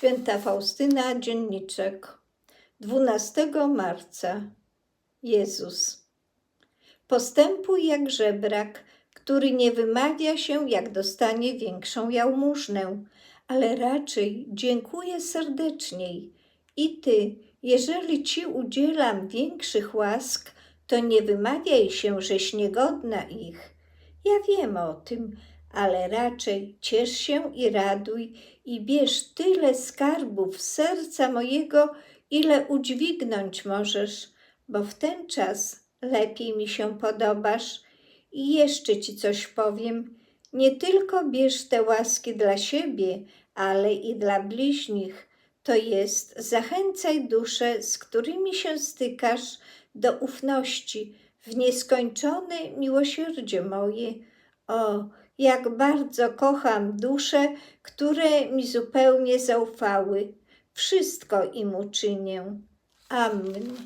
Święta Faustyna, dzienniczek. 12 marca. Jezus. Postępuj jak żebrak, który nie wymawia się, jak dostanie większą jałmużnę, ale raczej dziękuję serdeczniej. I ty, jeżeli ci udzielam większych łask, to nie wymawiaj się, żeś niegodna ich. Ja wiem o tym, ale raczej ciesz się i raduj i bierz tyle skarbów serca mojego, ile udźwignąć możesz, bo w ten czas lepiej mi się podobasz. I jeszcze ci coś powiem. Nie tylko bierz te łaski dla siebie, ale i dla bliźnich. To jest, zachęcaj dusze, z którymi się stykasz, do ufności w nieskończone miłosierdzie moje. O, jak bardzo kocham dusze, które mi zupełnie zaufały. Wszystko im uczynię. Amen.